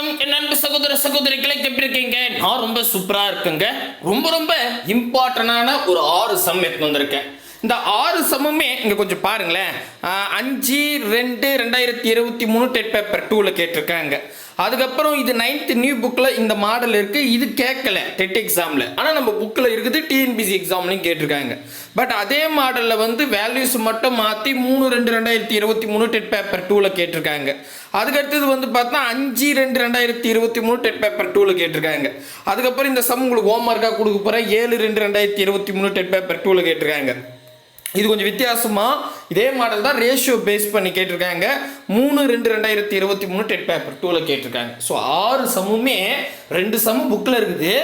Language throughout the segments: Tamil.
வணக்கம் என் அன்பு சகோதர சகோதரிகளை எப்படி இருக்கீங்க? நான் ரொம்ப சூப்பரா இருக்குங்க. ரொம்ப ரொம்ப இம்பார்ட்டன்டான ஒரு ஆறு சம் எடுத்து வந்திருக்கேன். இந்த ஆறு சம்முமே இங்க கொஞ்சம் பாருங்களேன். அஞ்சு ரெண்டு ரெண்டாயிரத்தி இருபத்தி மூணு டெட் பேப்பர் டூவில் கேட்டிருக்காங்க. அதுக்கப்புறம் இது நைன்த் நியூ புக்கில் இந்த மாடல் இருக்குது இது கேட்கல டெட் எக்ஸாமில் ஆனால் நம்ம புக்கில் இருக்குது டிஎன்பிசி எக்ஸாம்லையும் கேட்டிருக்காங்க. பட் அதே மாடலில் வந்து வேல்யூஸ் மட்டும் மாற்றி மூணு ரெண்டு ரெண்டாயிரத்தி இருபத்தி மூணு டெட் பேப்பர் டூவில் கேட்டிருக்காங்க. அதுக்கடுத்தது வந்து பார்த்தா அஞ்சு ரெண்டு ரெண்டாயிரத்தி இருபத்தி மூணு டெட் பேப்பர் டூவில் கேட்டிருக்காங்க. அதுக்கப்புறம் இந்த சம் உங்களுக்கு ஹோம்ஒர்க்காக கொடுக்க போகிறேன் ஏழு ரெண்டு ரெண்டாயிரத்தி இருபத்தி மூணு டெட் பேப்பர் டூவில் கேட்டிருக்காங்க. இது கொஞ்சம் வித்தியாசமாக இதே மாடல் தான் ரேஷியோ பேஸ் பண்ணி கேட்டிருக்காங்க. மூணு ரெண்டு ரெண்டாயிரத்தி இருபத்தி மூணு டெட் பேப்பர் டூவில் கேட்டிருக்காங்க. ஸோ ஆறு சமுமே ரெண்டு சம் புக்கில் இருக்குது.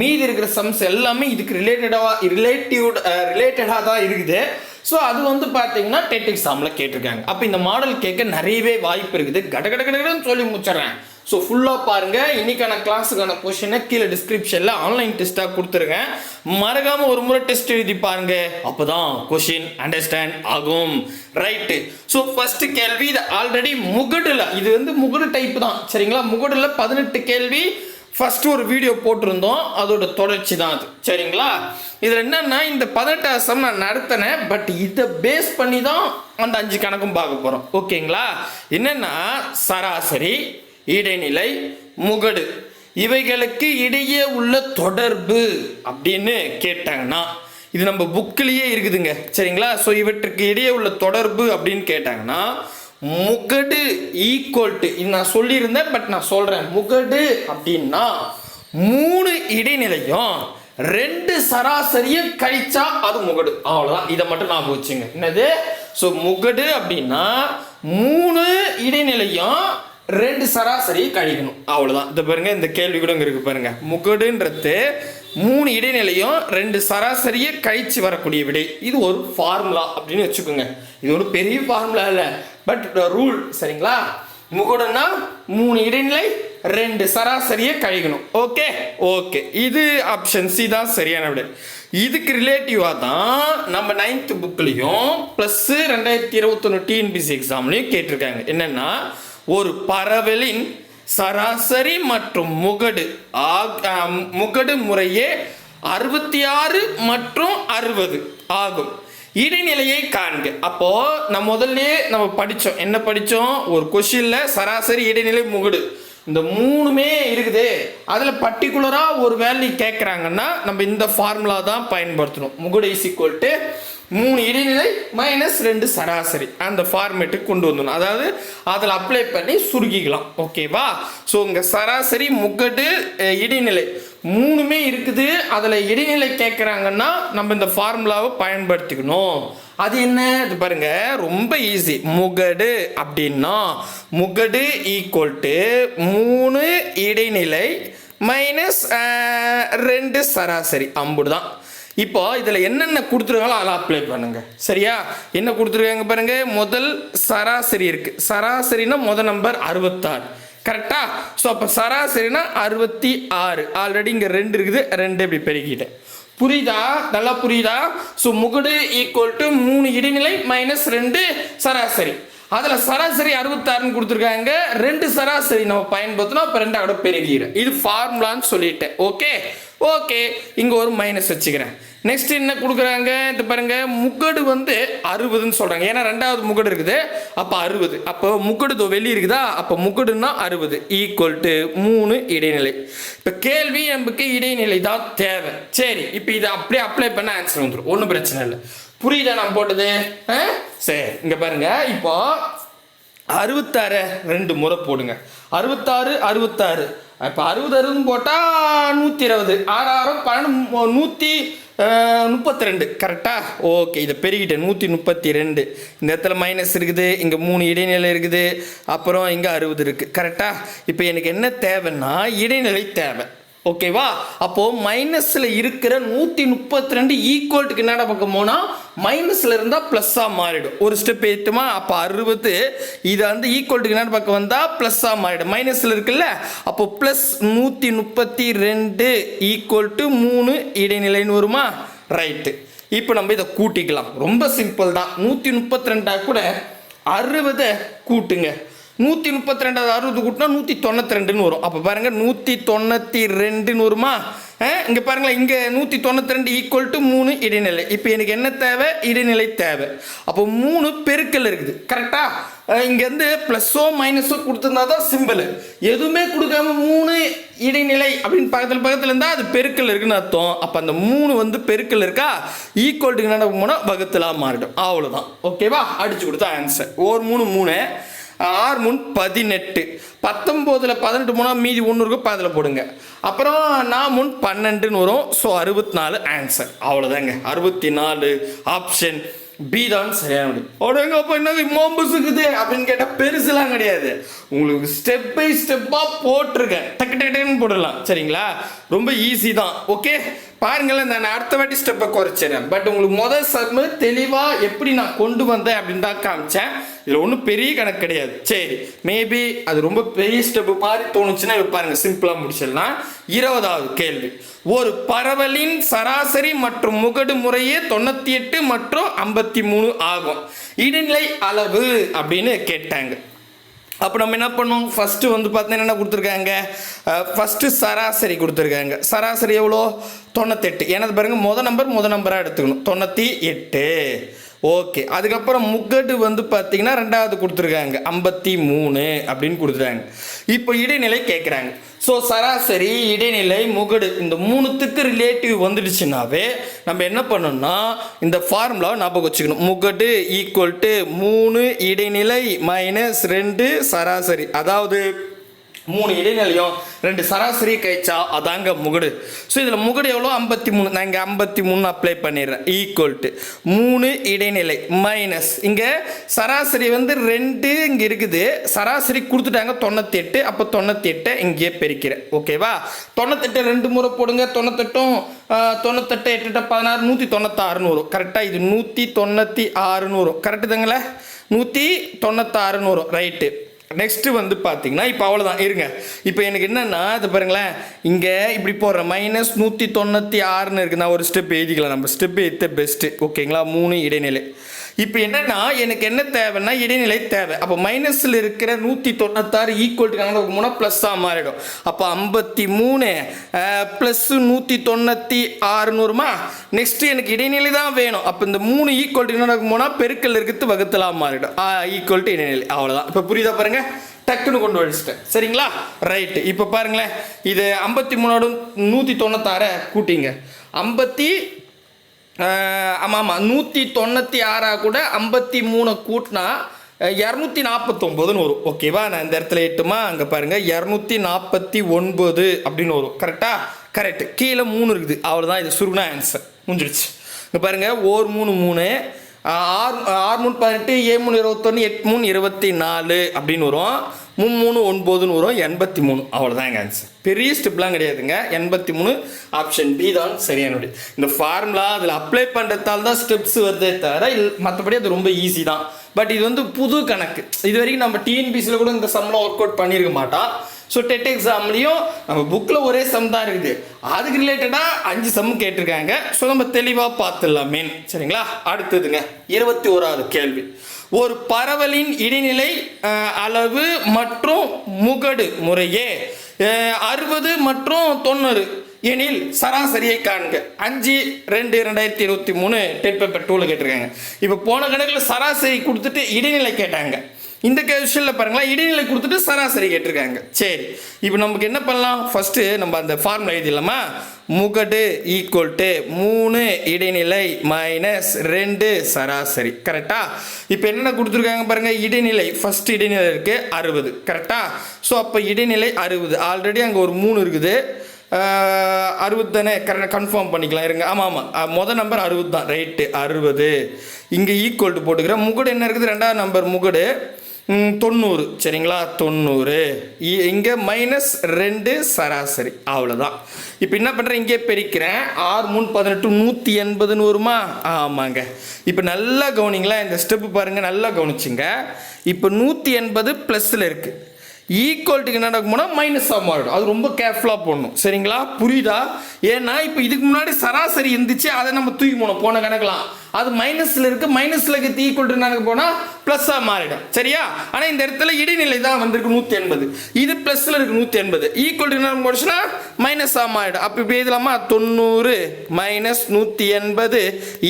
மீதி இருக்கிற சம்ஸ் எல்லாமே இதுக்கு ரிலேட்டடாக ரிலேட்டிவ் ரிலேட்டடாக தான் இருக்குது. ஸோ அது வந்து பார்த்தீங்கன்னா டெட் எக்ஸாமில் கேட்டிருக்காங்க. அப்போ இந்த மாடல் கேட்க நிறையவே வாய்ப்பு இருக்குது. கட கட சொல்லி முடிச்சிடுறேன். ஸோ ஃபுல்லாக பாருங்கள் இன்னைக்கான கிளாஸுக்கான கொஷினை கீழே டிஸ்கிரிப்ஷனில் ஆன்லைன் டெஸ்ட்டாக கொடுத்துருக்கேன். மறக்காமல் ஒரு முறை டெஸ்ட் எழுதி பாருங்கள் அப்போ தான் கொஷின் அண்டர்ஸ்டாண்ட் ஆகும். ரைட்டு ஸோ ஃபஸ்ட்டு கேள்வி இது ஆல்ரெடி முகடில். இது வந்து முகடு டைப் தான். சரிங்களா? முகடில் பதினெட்டு கேள்வி ஃபஸ்ட்டு ஒரு வீடியோ போட்டிருந்தோம். அதோட தொடர்ச்சி தான் அது. சரிங்களா? இதில் என்னென்னா இந்த பதினெட்டாம் சம் நான் நடத்தினேன். பட் இதை பேஸ் பண்ணி தான் அந்த அஞ்சு கணக்கும் பார்க்க போகிறோம் ஓகேங்களா? என்னென்னா சராசரி இடைநிலை முகடு. இவைகளுக்கு இடையே உள்ள தொடர்பு அப்படின்னு கேட்டாங்கன்னா இது நம்ம புக்கிலேயே இருக்குதுங்க. சரிங்களா? ஸோ இவற்றுக்கு இடையே உள்ள தொடர்பு அப்படின்னு கேட்டாங்கன்னா முகடு ஈக்குவல் டு நான் சொல்லியிருந்தேன் பட் நான் சொல்கிறேன் முகடு அப்படின்னா மூணு இடைநிலையும் ரெண்டு சராசரியும் கழிச்சா அது முகடு. அவ்வளோதான் இதை மட்டும் நான் வச்சுங்க. என்னது? ஸோ முகடு அப்படின்னா மூணு இடைநிலையும் ரெண்டு சராசரி கழிக்கணும். அவ்வளோதான் இந்த பாருங்க இந்த கேள்வி கூட இங்கே இருக்கு பாருங்க. முகடுன்றது மூணு இடைநிலையும் ரெண்டு சராசரியை கழிச்சு வரக்கூடிய விடை. இது ஒரு ஃபார்முலா அப்படின்னு வச்சுக்கோங்க. இது ஒரு பெரிய ஃபார்முலா இல்லை. பட் ரூல் சரிங்களா? முகடுன்னா மூணு இடைநிலை ரெண்டு சராசரியை கழிக்கணும். ஓகே ஓகே இது ஆப்ஷன் சி தான் சரியான விடை. இதுக்கு ரிலேட்டிவாக தான் நம்ம நைன்த் புக்லேயும் ப்ளஸ்ஸு ரெண்டாயிரத்தி இருபத்தொன்று டிஎன்பிசி எக்ஸாம்லேயும் கேட்டிருக்காங்க. என்னென்னா ஒரு பரவலின் சராசரி மற்றும் முகடு. ஆ, முகடு முறையே அறுபத்தி ஆறு மற்றும் அறுபது ஆகும். இடைநிலையை காண்க. அப்போ நம்ம முதல்ல நம்ம படித்தோம் என்ன படித்தோம் ஒரு கொஷின்ல சராசரி இடைநிலை முகடு. இந்த மூணுமே இருக்குது. அதில் பர்டிகுலராக ஒரு வேல்யூ கேட்குறாங்கன்னா நம்ம இந்த ஃபார்முலா தான் பயன்படுத்தணும். முகடு இஸ் ஈக்குவல் டு மூணு இடைநிலை மைனஸ் ரெண்டு சராசரி. அந்த ஃபார்மேட்டுக்கு கொண்டு வந்துடணும் அதாவது அதில் அப்ளை பண்ணி சுருக்கிக்கலாம். ஓகேவா ஸோ இங்கே சராசரி முகடு இடைநிலை மூணுமே இருக்குது. அதில் இடைநிலை கேட்குறாங்கன்னா நம்ம இந்த ஃபார்முலாவை பயன்படுத்திக்கணும். அது என்ன? இது பாருங்க ரொம்ப ஈஸி முகடு அப்படின்னா முகடு ஈக்குவல் டு மூணு இடைநிலை மைனஸ் ரெண்டு சராசரி. அம்புடு தான் இப்போ இதில் என்னென்ன கொடுத்துருக்காங்களோ அதெல்லாம் அப்ளை பண்ணுங்க. சரியா? என்ன கொடுத்துருக்காங்க பாருங்க? முதல் சராசரி இருக்கு. சராசரினா முதல் நம்பர் அறுபத்தாறு. கரெக்டா ஸோ அப்போ சராசரினா அறுபத்தி ஆறு. ஆல்ரெடி இங்கே ரெண்டு இருக்குது. ரெண்டு இப்படி பெருக்கிட்டேன். புரியுதா? நல்லா புரியுதா? ஸோ முகடு ஈக்குவல் டு மூணு இடைநிலை மைனஸ் ரெண்டு சராசரி. அதில் சராசரி அறுபத்தாறுன்னு கொடுத்துருக்காங்க. ரெண்டு சராசரி நம்ம பயன்படுத்தினா அப்போ ரெண்டாவோட பெருகிறேன் இது ஃபார்முலான்னு சொல்லிட்டேன். ஓகே ஓகே இங்கே ஒரு மைனஸ் வச்சுக்கிறேன். நெக்ஸ்ட் என்ன கொடுக்குறாங்க? இது பாருங்க முகடு வந்து அறுபதுன்னு சொல்கிறாங்க ஏன்னா ரெண்டாவது முகடு இருக்குது. அப்போ அறுபது. அப்போ முகடு வெளியே இருக்குதா? அப்போ முகடுன்னா அறுபது. ஈக்குவல் டு மூணு இடைநிலை. இப்போ கேள்வி நமக்கு இடைநிலை தான் தேவை. சரி இப்போ இதை அப்படியே அப்ளை பண்ண ஆன்சர் வந்துடும் ஒன்றும் பிரச்சனை இல்லை. புரியுதா நான் போட்டது? ஆ? சரி இங்கே பாருங்க. இப்போ அறுபத்தாறு ரெண்டு முறை போடுங்க. அறுபத்தாறு அறுபத்தாறு. இப்போ அறுபது அறுபதுன்னு போட்டால் நூற்றி இருபது ஆறாயிரம் பன்னெண்டு நூற்றி முப்பத்தி ரெண்டு கரெக்டாக ஓகே இதை பெருகிட்டேன் நூற்றி முப்பத்தி ரெண்டு இந்த இடத்துல மைனஸ் இருக்குது. இங்கே மூணு இடைநிலை இருக்குது. அப்புறம் இங்கே அறுபது இருக்குது கரெக்டாக இப்போ எனக்கு என்ன தேவைன்னா இடைநிலை தேவை. ஓகேவா அப்போ மைனஸ்ல இருக்கிற நூத்தி முப்பத்தி ரெண்டு ஈக்குவல்ட்டுக்கு என்னடா பக்கம் போனா? மைனஸ்ல இருந்தா பிளஸ்ஸா மாறிடும். ஒரு ஸ்டெப் ஏற்றுமா அப்போ அறுபது. இது வந்து ஈக்குவல்ட்டுக்கு என்ன பக்கம் வந்தா பிளஸ்ஸா மாறிடும். மைனஸ்ல இருக்குல்ல? அப்போ பிளஸ் நூத்தி முப்பத்தி ரெண்டு ஈக்குவல் டு மூணு இடைநிலைன்னு வருமா? ரைட்டு இப்போ நம்ம இதை கூட்டிக்கலாம். ரொம்ப சிம்பிள் தான். நூற்றி முப்பத்தி ரெண்டா கூட அறுபதை கூட்டுங்க. நூற்றி முப்பத்தி ரெண்டாவது அறுபது கூட்டினா நூற்றி தொண்ணூற்றி ரெண்டுன்னு வரும். அப்போ பாருங்கள் நூற்றி தொண்ணூற்றி ரெண்டுன்னு வருமா இங்கே பாருங்களேன் இங்கே நூற்றி தொண்ணூற்றி ரெண்டு ஈக்குவல் டு மூணு இடைநிலை. இப்போ எனக்கு என்ன தேவை? இடைநிலை தேவை. அப்போ மூணு பெருக்கல் இருக்குது. கரெக்டாக இங்கேருந்து ப்ளஸ்ஸோ மைனஸோ கொடுத்துருந்தா தான் சிம்பிள் எதுவுமே கொடுக்காம மூணு இடைநிலை அப்படின்னு பக்கத்தில் பக்கத்தில் இருந்தால் அது பெருக்கல் இருக்குன்னு அர்த்தம். அப்போ அந்த மூணு வந்து பெருக்கல் இருக்கா? ஈக்குவல்ட்டுக்கு என்ன போனால் வகுத்தலாக மாறிடும். அவ்வளோதான் ஓகேவா அடிச்சு கொடுத்தா ஆன்சர் ஒரு மூணு மூணு. ஆறு மூணு பதினெட்டு. பத்தொம்போதில் பதினெட்டு மூணாம் மீதி ஒன்று இருக்கும் அதில் போடுங்க. அப்புறம் நான் முன் பன்னெண்டுன்னு வரும். ஸோ அறுபத்தி நாலு ஆன்சர் அவ்வளோதாங்க அறுபத்தி நாலு ஆப்ஷன் பி தான் சரியான முடியும் உடங்க அப்போ என்ன மோம்புசுக்குது இருக்குது அப்படின்னு கேட்டால் பெருசுலாம் கிடையாது. உங்களுக்கு ஸ்டெப் பை ஸ்டெப்பாக போட்டிருக்கேன். டக்கு டக்கு டக்குன்னு போடலாம் சரிங்களா? ரொம்ப ஈஸி தான். ஓகே பாருங்களேன் நான் அடுத்த வாட்டி ஸ்டெப்பை குறைச்சிடறேன் பட் உங்களுக்கு முதல் சம்மு தெளிவாக எப்படி நான் கொண்டு வந்தேன் அப்படின்னு தான் காமிச்சேன். இதில் ஒன்றும் பெரிய கணக்கு கிடையாது. சரி மேபி அது ரொம்ப பெரிய ஸ்டெப்பு மாதிரி தோணுச்சுன்னா இப்ப பாருங்க சிம்பிளாக முடிச்சிடலாம். இருபதாவது கேள்வி. ஒரு பரவலின் சராசரி மற்றும் முகடு முறையே தொண்ணூற்றி எட்டு மற்றும் ஐம்பத்தி மூணு ஆகும். இடைநிலை அளவு அப்படின்னு கேட்டாங்க. அப்போ நம்ம என்ன பண்ணோம் ஃபஸ்ட்டு வந்து பார்த்தீங்கன்னா என்ன கொடுத்துருக்காங்க? ஃபஸ்ட்டு சராசரி கொடுத்துருக்காங்க. சராசரி எவ்வளோ? தொண்ணூத்தெட்டு. எனது பாருங்கள் முத நம்பர் முத நம்பராக எடுத்துக்கணும். தொண்ணூற்றி எட்டு. ஓகே. அதுக்கப்புறம் முகடு வந்து பார்த்தீங்கன்னா ரெண்டாவது கொடுத்துருக்காங்க. ஐம்பத்தி மூணு அப்படின்னு கொடுத்துருக்காங்க இப்போ இடைநிலை கேட்குறாங்க ஸோ சராசரி இடைநிலை முகடு இந்த மூணுத்துக்கு ரிலேட்டிவ் வந்துடுச்சுனாவே நம்ம என்ன பண்ணணும்னா இந்த ஃபார்முலாவை ஞாபகம் வச்சுக்கணும். முகடு ஈக்குவல் டு மூணு இடைநிலை மைனஸ் ரெண்டு சராசரி. அதாவது மூணு இடைநிலையும் ரெண்டு சராசரி கைச்சா அதாங்க முகடு. ஸோ இதில் முகடு எவ்வளோ? ஐம்பத்தி மூணு. நான் இங்கே ஐம்பத்தி மூணு அப்ளை பண்ணிடுறேன். ஈக்குவல் டு மூணு இடைநிலை மைனஸ் இங்கே சராசரி வந்து ரெண்டு இங்கே இருக்குது. சராசரி கொடுத்துட்டாங்க தொண்ணூற்றி எட்டு அப்போ தொண்ணூற்றி எட்டை இங்கேயே பெருக்கிறேன். ஓகேவா தொண்ணூத்தெட்டு ரெண்டு முறை போடுங்க. தொண்ணூத்தெட்டும் தொண்ணூத்தெட்டு எட்டு பதினாறு நூற்றி தொண்ணூத்தாறுன்னு வரும் கரெக்டாக இது நூற்றி தொண்ணூற்றி ஆறுன்னு வரும் கரெக்டு தாங்களே? நூற்றி தொண்ணூத்தாறுன்னு வரும் ரைட்டு நெக்ஸ்ட்டு வந்து பார்த்தீங்கன்னா இப்போ அவ்வளோதான் இருங்க. இப்போ எனக்கு என்னென்னா இது பாருங்களேன். இங்கே இப்படி போடுற மைனஸ் நூற்றி தொண்ணூற்றி ஆறுன்னு இருக்குதுன்னா ஒரு ஸ்டெப் எழுதிக்கலாம். நம்ம ஸ்டெப் எடுத்த பெஸ்ட்டு ஓகேங்களா மூணு இடைநிலை. இப்போ என்னன்னா எனக்கு என்ன தேவைன்னா இடைநிலை தேவை. அப்போ மைனஸில் இருக்கிற நூற்றி தொண்ணூத்தாறு ஈக்குவல் கணக்கு போனால் ப்ளஸ்ஸாக மாறிடும். அப்போ ஐம்பத்தி மூணு ப்ளஸ்ஸு நூற்றி தொண்ணூற்றி ஆறுநூறுமா நெக்ஸ்ட்டு எனக்கு இடைநிலை தான் வேணும். அப்போ இந்த மூணு ஈக்குவல் கணக்கு போனால் பெருக்கல் இருக்கிறது வகுத்தலாக மாறிடும். ஈக்குவல் டு இடைநிலை. அவ்வளோதான் இப்போ புரியுதா பாருங்க? டக்குன்னு கொண்டு வச்சுட்டேன் சரிங்களா? ரைட்டு இப்போ பாருங்களேன். இது ஐம்பத்தி மூணோடும் நூற்றி தொண்ணூத்தாறை கூட்டிங்க. ஐம்பத்தி ஆமாம் ஆமாம் நூற்றி தொண்ணூற்றி ஆறாக கூட ஐம்பத்தி மூணு கூட்டினா இரநூத்தி நாற்பத்தொம்போதுன்னு வரும். ஓகேவா நான் இந்த இடத்துல எட்டுமா? அங்கே பாருங்கள் இரநூத்தி நாற்பத்தி ஒன்பது அப்படின்னு வரும். கரெக்டாக கரெக்ட் கீழே மூணு இருக்குது. அவ்வளோதான் இது சுருகுனா ஆன்சர் முடிஞ்சிடுச்சு. இங்கே பாருங்கள் ஓர் மூணு மூணு. ஆறு ஆறு மூணு பதினெட்டு ஏ மூணு இருபத்தொன்று எட்டு மூணு இருபத்தி நாலு அப்படின்னு வரும். மும்மூணு மூணு ஒன்பதுன்னு வரும். எண்பத்தி மூணு அவ்வளோதான் எங்கள் ஆன்சர் பெரிய ஸ்டெப்லாம் கிடையாதுங்க. எண்பத்தி மூணு ஆப்ஷன் பி தான் சரியானது. இந்த ஃபார்முலா அதில் அப்ளை பண்ணுறதால தான் ஸ்டெப்ஸ் வருதே தவிர இல் மற்றபடி அது ரொம்ப ஈஸி தான். பட் இது வந்து புது கணக்கு. இது வரைக்கும் நம்ம டிஎன்பிசியில் கூட இந்த சம்லாம் ஒர்க் அவுட் பண்ணியிருக்க மாட்டோம். ஸோ டெட் எக்ஸாம்லேயும் நம்ம புக்கில் ஒரே சம் தான் இருக்குது. அதுக்கு ரிலேட்டடாக அஞ்சு சம் கேட்டிருக்காங்க. ஸோ நம்ம தெளிவாக பார்த்துடலாம் மெயின் சரிங்களா? அடுத்ததுங்க. இருபத்தி ஓராவது கேள்வி. ஒரு பரவலின் இடைநிலை அளவு மற்றும் முகடு முறையே. அறுபது மற்றும் தொண்ணூறு. எனில் சராசரியை காண்க. அஞ்சு ரெண்டு ரெண்டாயிரத்தி இருபத்தி மூணு டெட் பேப்பர் டூவில் கேட்டிருக்காங்க. இப்போ போன கணக்கில் சராசரி கொடுத்துட்டு இடைநிலை கேட்டாங்க. இந்த விஷயத்தில் பாருங்களேன் இடைநிலை கொடுத்துட்டு சராசரி கேட்டிருக்காங்க. சரி இப்போ நமக்கு என்ன பண்ணலாம்? ஃபஸ்ட்டு நம்ம அந்த ஃபார்முலா எழுதிடலாமா? முகடு ஈக்குவல் டு மூணு இடைநிலை மைனஸ் ரெண்டு சராசரி. கரெக்டா இப்போ என்னென்ன கொடுத்துருக்காங்க பாருங்க? இடைநிலை. ஃபர்ஸ்ட் இடைநிலை இருக்கு அறுபது. கரெக்டா ஸோ அப்போ இடைநிலை அறுபது. ஆல்ரெடி அங்கே ஒரு மூணு இருக்குது. அறுபது தானே? கரெக்டாக கன்ஃபார்ம் பண்ணிக்கலாம். இருங்க. ஆமாம் ஆமாம் மொதல் நம்பர் அறுபது தான். ரைட்டு அறுபது. இங்கே ஈக்குவல் டு போட்டுக்கிறேன். முகடு என்ன இருக்குது? ரெண்டாவது நம்பர் முகடு. தொண்ணூறு. சரிங்களா? தொண்ணூறு. இங்கே மைனஸ் ரெண்டு சராசரி. அவ்வளோதான் இப்போ என்ன பண்ணுறேன் இங்கே பெருக்கிறேன். ஆறு மூணு பதினெட்டு நூற்றி எண்பதுன்னு வருமா? ஆமாங்க. இப்போ நல்லா கவனிங்களா இந்த ஸ்டெப்பு பாருங்கள் நல்லா கவனிச்சிங்க. இப்போ நூற்றி எண்பது ப்ளஸில் இருக்குது ஈக்குவல்ட்டுக்கு என்ன நடக்கும்னா மைனஸாக மாறிடும். அது ரொம்ப கேர்ஃபுல்லாக போடணும். சரிங்களா? புரியுதா? ஏன்னா இப்போ இதுக்கு முன்னாடி சராசரி இருந்துச்சு. அதை நம்ம தூக்கி போனோம் போன கணக்கலாம் அது மைனஸில் இருக்கு. மைனஸில் இருக்கு ஈக்குவல் நாங்கள் போனால் ப்ளஸ்ஸாக மாறிடும். சரியா? ஆனால் இந்த இடத்துல இடைநிலை தான் வந்திருக்கு நூற்றி எண்பது. இது ப்ளஸில் இருக்கு நூற்றி எண்பது. ஈக்குவல் டு என்ன போச்சுன்னா? மைனஸாக மாறிடும். அப்போ இப்போ எழுதலாமா? தொண்ணூறு மைனஸ் நூற்றி எண்பது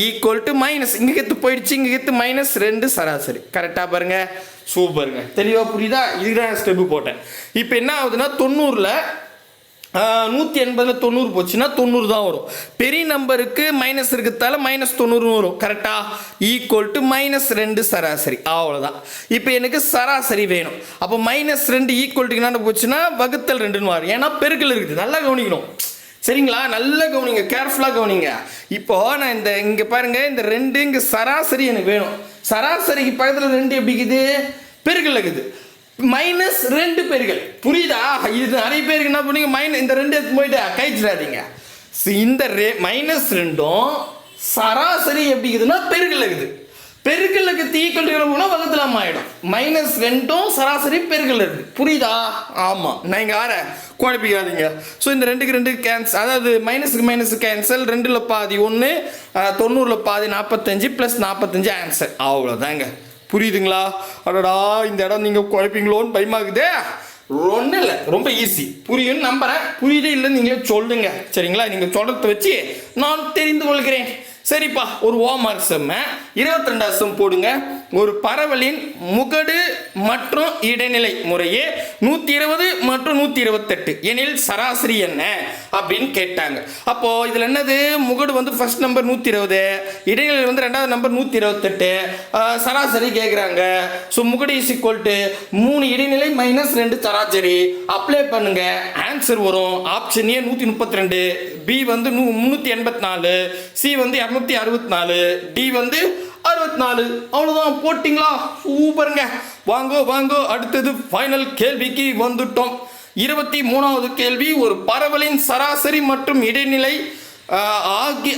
ஈக்குவல் டு மைனஸ் இங்கே கெத்து போயிடுச்சு. இங்கே கெத்து மைனஸ் ரெண்டு சராசரி. கரெக்டாக பாருங்க. சூப்பருங்க தெளிவாக புரியுதா? இதுதான் ஸ்டெப்பு போட்டேன். இப்போ என்ன ஆகுதுன்னா தொண்ணூறில் நூற்றி எண்பதில் தொண்ணூறு போச்சுன்னா தொண்ணூறு தான் வரும். பெரிய நம்பருக்கு மைனஸ் இருக்கிறதால மைனஸ் தொண்ணூறு வரும். கரெக்டாக ஈக்குவல் டு மைனஸ் ரெண்டு சராசரி. அவ்வளோதான் இப்போ எனக்கு சராசரி வேணும். அப்போ மைனஸ் ரெண்டு ஈக்குவல் டு என்ன போச்சுன்னா வகுத்தல் ரெண்டுன்னு வரும். ஏன்னா பெருக்கல் இருக்குது. நல்லா கவனிக்கணும். சரிங்களா? நல்லா கவனிங்க. கேர்ஃபுல்லாக கவனிங்க. இப்போ நான் இந்த இங்கே பாருங்க. இந்த ரெண்டு இங்கே சராசரி எனக்கு வேணும். சராசரிக்கு பக்கத்தில் ரெண்டு எப்படி இருக்குது? பெருக்கல் இருக்குது. மைனஸ் ரெண்டு பேர்கள். புரியுதா? இது நிறைய பேருக்கு என்ன பண்ணீங்க மைனஸ் இந்த ரெண்டு எடுத்து போயிட்டு கழிச்சிடாதீங்க. இந்த ரே மைனஸ் ரெண்டும் சராசரி எப்படி இருக்குதுன்னா பெருக்கல் இருக்குது. பெருக்கலுக்கு தீக்கல் போனால் வகுத்தலாம் ஆயிடும். மைனஸ் ரெண்டும் சராசரி பெருக்கல் இருக்குது. புரியுதா? ஆமாம் நான் இங்கே ஆற குழப்பிக்காதீங்க. ஸோ இந்த ரெண்டுக்கு ரெண்டு கேன்சல் அதாவது மைனஸுக்கு மைனஸ் கேன்சல் ரெண்டில் பாதி ஒன்று தொண்ணூறில் பாதி நாற்பத்தஞ்சு ப்ளஸ் நாற்பத்தஞ்சு ஆன்சர் அவ்வளோதாங்க புரியுதுங்களா? அடடா இந்த இடம் நீங்கள் குழப்பீங்களோன்னு பயமாகுதே. ஒன்றும் இல்லை ரொம்ப ஈஸி புரியும்னு நம்புகிறேன் புரியுதே இல்லைன்னு நீங்களே சொல்லுங்க. சரிங்களா? நீங்கள் சொல்கிறத வச்சு நான் தெரிந்து கொள்கிறேன். சரிப்பா ஒரு ஓமார்க் செம்ம இருபத்தி ரெண்டாவது செம் போடுங்க. ஒரு பரவலின் முகடு மற்றும் இடைநிலை முறையே நூற்றி இருபது மற்றும் நூற்றி இருபத்தெட்டு எனில் சராசரி என்ன? அப்படின்னு கேட்டாங்க. அப்போ இதில் என்னது? முகடு வந்து ஃபர்ஸ்ட் நம்பர் நூற்றி இருபது இடைநிலை வந்து ரெண்டாவது நம்பர் நூற்றி இருபத்தெட்டு சராசரி கேட்குறாங்க ஸோ முகடு இஸ் ஈக்குவல் டு மூணு இடைநிலை மைனஸ் ரெண்டு சராசரி. அப்ளை பண்ணுங்க. ஆன்சர் வரும். ஆப்ஷன் ஏ நூற்றி முப்பத்தி ரெண்டு பி வந்து நூ முந்நூற்றி எண்பத்தி நாலு சி வந்து இரநூத்தி அறுபத்தி நாலு டி வந்து அறுபத்தி நாலு அவ்வளோதான் போட்டிங்களா? சூப்பருங்க. வாங்கோ வாங்கோ அடுத்தது ஃபைனல் கேள்விக்கு வந்துட்டோம். இருபத்தி மூணாவது கேள்வி ஒரு பரவலின் சராசரி மற்றும் இடைநிலை ஆகி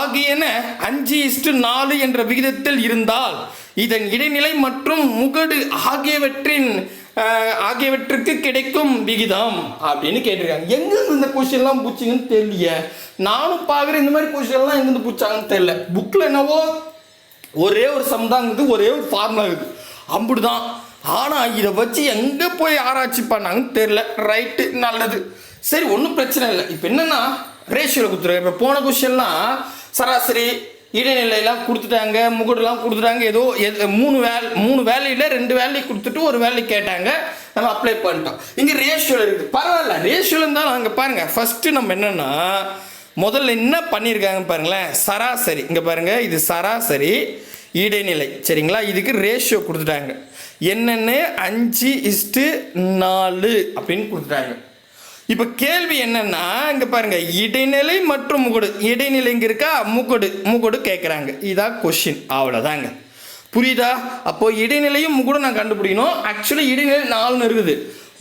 ஆகியன அஞ்சு இஸ்டு நாலு என்ற விகிதத்தில் இருந்தால் இதன் இடைநிலை மற்றும் முகடு ஆகியவற்றின் ஆகியவற்றுக்கு கிடைக்கும் விகிதம் அப்படின்னு கேட்டிருக்காங்க. எங்கேருந்து இந்த கொஷின்லாம் பூச்சிங்கன்னு தெரியல நானும் பார்க்குறேன் இந்த மாதிரி கொஷின்லாம் எங்கேருந்து பூச்சாங்கன்னு தெரியல. புக்கில் என்னவோ ஒரே ஒரு சம் தான் இருக்குது ஒரே ஒரு ஃபார்முலா இருக்குது. அப்படி தான் ஆனால் இதை வச்சு எங்கே போய் ஆராய்ச்சி பண்ணாங்கன்னு தெரில ரைட்டு நல்லது. சரி ஒன்றும் பிரச்சனை இல்லை. இப்போ என்னென்னா ரேஷியோவில் கொடுத்துருக்காங்க இப்போ போன கொஸ்டின்லாம் சராசரி இடைநிலையெல்லாம் கொடுத்துட்டாங்க முகடெல்லாம் கொடுத்துட்டாங்க. ஏதோ எது- மூணு வேல் மூணு வேலையில் ரெண்டு வேலையை கொடுத்துட்டு ஒரு வேலையை கேட்டாங்க. நம்ம அப்ளை பண்ணிட்டோம். இங்கே ரேஷியோவில் இருக்குது. பரவாயில்ல. ரேஷியோவில் இருந்தாலும் அங்கே பாருங்கள் ஃபஸ்ட்டு நம்ம என்னென்னா முதல்ல என்ன பண்ணியிருக்காங்க பாருங்களேன். சராசரி. இங்கே பாருங்கள் இது சராசரி இடைநிலை. சரிங்களா? இதுக்கு ரேஷியோ கொடுத்துட்டாங்க. என்னென்ன? அஞ்சு இஸ்ட்டு நாலு அப்படின்னு கொடுத்துட்டாங்க. இப்போ கேள்வி என்னென்னா இங்கே பாருங்க இடைநிலை மற்றும் முகடு. இடைநிலை இங்கே இருக்கா? முகடு. முகடு கேட்குறாங்க இதான் கொஷின் அவ்வளோதாங்க புரியுதா? அப்போது இடைநிலையும் முகடும் நான் கண்டுபிடிக்கணும். ஆக்சுவலி இடைநிலை நாலுன்னு இருக்குது.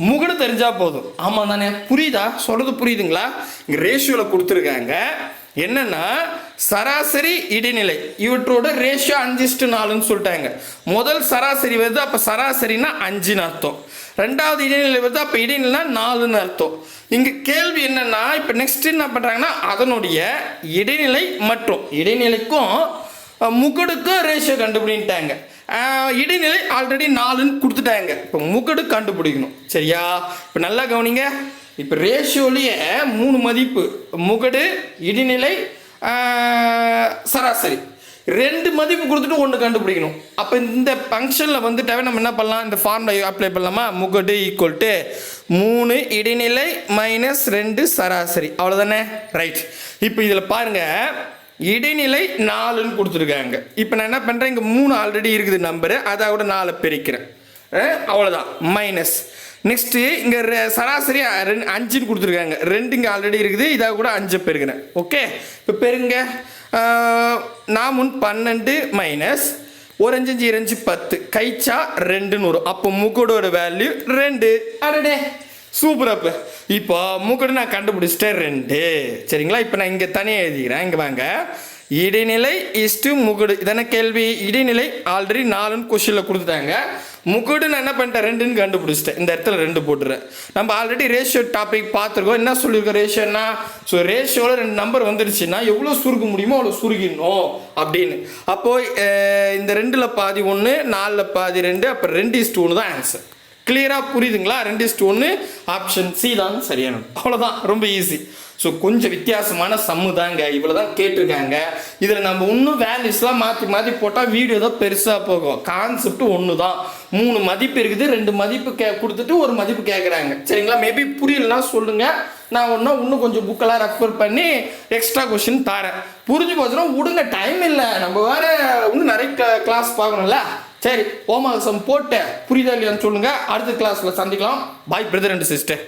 முகடு தெரிஞ்சால் போதும். ஆமாம் தானே புரியுதா? சொல்கிறது புரியுதுங்களா? இங்கே ரேஷியோவில் கொடுத்துருக்காங்க. என்னன்னா சராசரி இடைநிலை. இவற்றோட ரேஷியோ அஞ்சிஸ்டு நாலுன்னு சொல்லிட்டாங்க. முதல் சராசரி வருது அப்போ சராசரினா அஞ்சுன்னு அர்த்தம். ரெண்டாவது இடைநிலை வருது அப்போ இடைநிலைனா நாலுன்னு அர்த்தம். இங்கே கேள்வி என்னன்னா இப்போ நெக்ஸ்ட் என்ன பண்ணுறாங்கன்னா அதனுடைய இடைநிலை மற்றும் இடைநிலைக்கும் முகடுக்கும் ரேஷியோ கண்டுபிடிட்டாங்க இடைநிலை ஆல்ரெடி நாலுன்னு கொடுத்துட்டாங்க. இப்போ முகடு கண்டுபிடிக்கணும். சரியா? இப்போ நல்லா கவனிங்க. இப்போ ரேஷியோலேயே மூணு மதிப்பு. முகடு இடைநிலை சராசரி. ரெண்டு மதிப்பு கொடுத்துட்டு ஒன்று கண்டுபிடிக்கணும். அப்போ இந்த ஃபங்க்ஷனில் வந்துட்டாவே நம்ம என்ன பண்ணலாம்? இந்த ஃபார்ம்ல அப்ளை பண்ணலாமா? முகடு ஈக்குவல் டு மூணு இடைநிலை மைனஸ் ரெண்டு சராசரி. அவ்வளோதானே ரைட் இப்போ இதில் பாருங்கள் இடைநிலை நாலுன்னு கொடுத்துருக்காங்க. இப்போ நான் என்ன பண்ணுறேன் இங்கே மூணு ஆல்ரெடி இருக்குது நம்பரு அதை கூட நாலு பிரிக்கிறேன். அவ்வளோதான் மைனஸ் நெக்ஸ்ட்டு இங்கே சராசரி ரெண்டு அஞ்சுன்னு கொடுத்துருக்காங்க. ரெண்டு இங்கே ஆல்ரெடி இருக்குது. இதாக கூட அஞ்சு பெருக்கிறேன். ஓகே இப்போ பெருங்க. நான் முன் பன்னெண்டு மைனஸ் ஒரு அஞ்சு அஞ்சு இரஞ்சு பத்து. கைச்சா ரெண்டுன்னு வரும். அப்போ முகடோட வேல்யூ ரெண்டு. அடடே. சூப்பர் அப்போ. இப்போ மூக்கடு நான் கண்டுபிடிச்சிட்டேன் ரெண்டு. சரிங்களா? இப்போ நான் இங்கே தனியாக எழுதிக்கிறேன். இங்கே வாங்க. இடைநிலை இஸ்டு முகுடு இதான கேள்வி? இடைநிலை ஆல்ரெடி நாலுன்னு கொஷினில் கொடுத்துட்டாங்க. முகுடு நான் என்ன பண்ணிட்டேன்? ரெண்டுன்னு கண்டுபிடிச்சிட்டேன். இந்த இடத்துல ரெண்டு போட்டுறேன். நம்ம ஆல்ரெடி ரேஷியோ டாபிக் பார்த்துருக்கோம். என்ன சொல்லியிருக்கோம் ரேஷியோன்னா ஸோ ரேஷியோவில் ரெண்டு நம்பர் வந்துருச்சுன்னா எவ்வளோ சுருக்க முடியுமோ அவ்வளோ சுருகிடணும் அப்படின்னு. அப்போது இந்த ரெண்டில் பாதி ஒன்று நாலில் பாதி ரெண்டு அப்புறம் ரெண்டு இஸ்டு ஒன்று தான் ஆன்சர் கிளியராக புரியுதுங்களா? ரெண்டு இஸ்ட் ஒன்று ஆப்ஷன் சி தான் சரியானது அவ்வளோதான் ரொம்ப ஈஸி ஸோ கொஞ்சம் வித்தியாசமான சம்மு தாங்க. இவ்வளோ தான் கேட்டிருக்காங்க. இதில் நம்ம இன்னும் வேல்யூஸ்லாம் மாற்றி மாற்றி போட்டால் வீடியோ தான் பெருசாக போகும். கான்செப்ட் ஒன்று தான் மூணு மதிப்பு இருக்குது ரெண்டு மதிப்பு கே கொடுத்துட்டு ஒரு மதிப்பு கேட்குறாங்க சரிங்களா? மேபி புரியலன்னா சொல்லுங்கள் நான் ஒன்றும் இன்னும் கொஞ்சம் புக்கெல்லாம் ரெஃபர் பண்ணி எக்ஸ்ட்ரா கொஷின் தரேன் புரிஞ்சு போச்சுன்னா விடுங்க டைம் இல்லை. நம்ம வேற இன்னும் நிறைய கிளாஸ் பார்க்கணும்ல? சரி ஓமாசம் போட்டு புரியுதா இல்லையான்னு சொல்லுங்கள் அடுத்த கிளாஸில் சந்திக்கலாம். பாய் பிரதர் அண்ட் சிஸ்டர்